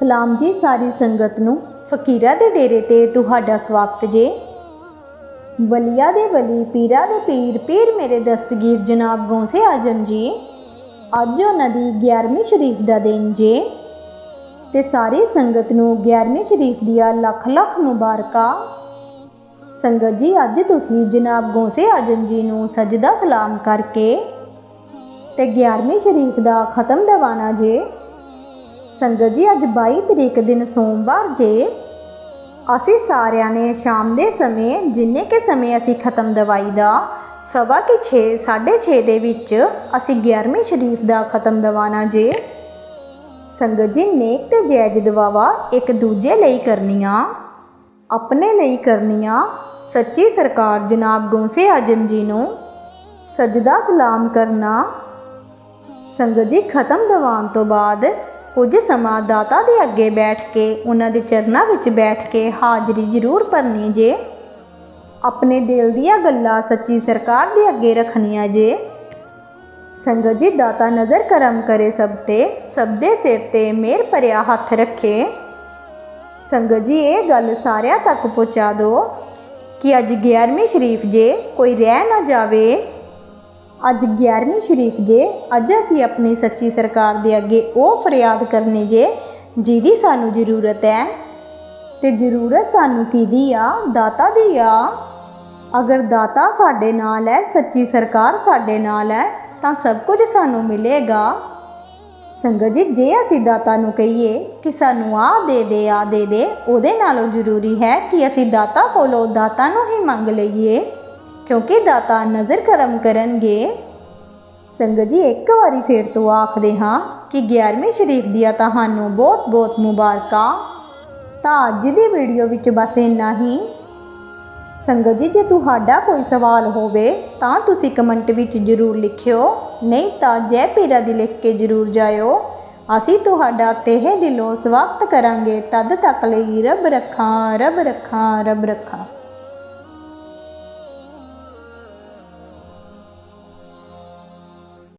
ਸਲਾਮ ਜੀ ਸਾਰੀ ਸੰਗਤ ਨੂੰ। ਫਕੀਰਾਂ ਦੇ ਡੇਰੇ ਤੇ ਤੁਹਾਡਾ ਸਵਾਗਤ ਜੇ। ਵਲੀਆ ਦੇ ਵਲੀ, ਪੀਰਾਂ ਦੇ ਪੀਰ ਪੀਰ ਮੇਰੇ ਦਸਤਗੀਰ ਜਨਾਬ ਗੌਸੇ ਆਜਮ ਜੀ, ਅੱਜ ਉਹਨਾਂ ਦੀ 11ਵੀਂ ਸ਼ਰੀਫ ਦਾ ਦਿਨ ਜੇ। ਤੇ ਸਾਰੀ ਸੰਗਤ ਨੂੰ 11ਵੀਂ ਸ਼ਰੀਫ ਦੀਆਂ ਲੱਖ ਲੱਖ ਮੁਬਾਰਕਾਂ। ਸੰਗਤ ਜੀ, ਅੱਜ ਤੁਸੀਂ ਜਨਾਬ ਗੌਸੇ ਆਜਮ ਜੀ ਨੂੰ ਸਜਦਾ ਸਲਾਮ ਕਰਕੇ ਤੇ 11ਵੀਂ ਸ਼ਰੀਫ ਦਾ ਖਤਮ ਦਿਵਾਣਾ ਜੇ। ਸੰਗਤ ਜੀ, ਅੱਜ 22 ਤਰੀਕ ਦਿਨ ਸੋਮਵਾਰ ਜੇ। ਅਸੀਂ ਸਾਰਿਆਂ ਨੇ ਸ਼ਾਮ ਦੇ ਸਮੇਂ, ਜਿੰਨੇ ਕੇ ਸਮੇਂ ਅਸੀਂ ਖਤਮ ਦਵਾਈ ਦਾ, ਸਵਾ ਕਿ 6 6:30 ਦੇ ਵਿੱਚ ਅਸੀਂ 11ਵੀਂ ਸ਼ਰੀਫ ਦਾ ਖਤਮ ਦਵਾਣਾ ਜੇ। ਸੰਗਤ ਜੀ, ਨੇਕ ਤੇ ਜਾਇਜ਼ ਦਵਾਵਾ ਇੱਕ ਦੂਜੇ ਲਈ ਕਰਨੀਆਂ, ਆਪਣੇ ਲਈ ਕਰਨੀਆਂ। ਸੱਚੀ ਸਰਕਾਰ ਜਨਾਬ ਗੌਸੇ ਆਜਮ ਜੀ ਨੂੰ ਸਜਦਾ ਸਲਾਮ ਕਰਨਾ। ਸੰਗਤ ਜੀ, ਖਤਮ ਦੀਵਾਨ ਤੋਂ ਬਾਅਦ ਕੁਝ ਸਮਾਂ ਦਾਤਾ ਦੇ ਅੱਗੇ ਬੈਠ ਕੇ, ਉਹਨਾਂ ਦੇ ਚਰਨਾਂ ਵਿੱਚ ਬੈਠ ਕੇ ਹਾਜ਼ਰੀ ਜ਼ਰੂਰ ਭਰਨੀ ਜੇ। ਆਪਣੇ ਦਿਲ ਦੀਆਂ ਗੱਲਾਂ ਸੱਚੀ ਸਰਕਾਰ ਦੇ ਅੱਗੇ ਰੱਖਣੀਆਂ ਜੇ। ਸੰਗਤ ਜੀ, ਦਾਤਾ ਨਜ਼ਰ ਕਰਮ ਕਰੇ ਸਭ ਤੇ, ਸਭ ਦੇ ਸਿਰ ਤੇ ਮੇਰ ਭਰਿਆ ਹੱਥ ਰੱਖੇ। ਸੰਗਤ ਜੀ, ਇਹ ਗੱਲ ਸਾਰਿਆਂ ਤੱਕ ਪਹੁੰਚਾ ਦਿਓ ਕਿ ਅੱਜ 11ਵੀਂ ਸ਼ਰੀਫ ਜੇ ਕੋਈ ਰਹਿ ਨਾ ਜਾਵੇ। ਅੱਜ 11ਵੀਂ ਸ਼ਰੀਫ ਜੇ, ਅੱਜ ਅਸੀਂ ਆਪਣੀ ਸੱਚੀ ਸਰਕਾਰ ਦੇ ਅੱਗੇ ਉਹ ਫਰਿਆਦ ਕਰਨੀ ਜੇ, ਜਿਹਦੀ ਸਾਨੂੰ ਜ਼ਰੂਰਤ ਹੈ। ਤੇ ਜ਼ਰੂਰਤ ਸਾਨੂੰ ਕਿਹਦੀ ਆ? ਦਾਤਾ ਦੀ ਆ। ਅਗਰ ਦਾਤਾ ਸਾਡੇ ਨਾਲ ਹੈ, ਸੱਚੀ ਸਰਕਾਰ ਸਾਡੇ ਨਾਲ ਹੈ, ਤਾਂ ਸਭ ਕੁਝ ਸਾਨੂੰ ਮਿਲੇਗਾ। ਸੰਗਤ ਜੀ, ਜੇ ਅਸੀਂ ਦਾਤਾ ਨੂੰ ਕਹੀਏ ਕਿ ਸਾਨੂੰ ਆ ਦੇ ਦੇ ਆ ਦੇ ਦੇ, ਉਹਦੇ ਨਾਲੋਂ ਜ਼ਰੂਰੀ ਹੈ ਕਿ ਅਸੀਂ ਦਾਤਾ ਕੋਲੋਂ ਦਾਤਾ ਨੂੰ ਹੀ ਮੰਗ ਲਈਏ। ਕਿਉਂਕਿ ਦਾਤਾ ਨਜ਼ਰ ਕਰਮ ਕਰਨਗੇ। ਸੰਗਤ ਜੀ, ਇੱਕ ਵਾਰੀ ਫੇਰ ਤੋਂ ਆਖਦੇ ਹਾਂ ਕਿ 11ਵੀਂ ਸ਼ਰੀਫ ਦੀਆਂ ਤੁਹਾਨੂੰ ਬਹੁਤ ਬਹੁਤ ਮੁਬਾਰਕਾਂ। ਤਾਂ ਅੱਜ ਦੀ ਵੀਡੀਓ ਵਿੱਚ ਬਸ ਇੰਨਾ ਹੀ। ਸੰਗਤ ਜੀ, ਜੇ ਤੁਹਾਡਾ ਕੋਈ ਸਵਾਲ ਹੋਵੇ ਤਾਂ ਤੁਸੀਂ ਕਮੈਂਟ ਵਿੱਚ ਜ਼ਰੂਰ ਲਿਖਿਓ। ਨਹੀਂ ਤਾਂ ਜੈ ਪੀਰਾ ਦੀ ਲਿਖ ਕੇ ਜ਼ਰੂਰ ਜਾਇਓ। ਅਸੀਂ ਤੁਹਾਡਾ ਤਹਿ ਦਿਲੋਂ ਸਵਾਗਤ ਕਰਾਂਗੇ। ਤਦ ਤੱਕ ਲਈ ਰੱਬ ਰੱਖਾਂ ਰੱਬ ਰੱਖਾਂ ਰੱਬ ਰੱਖਾਂ।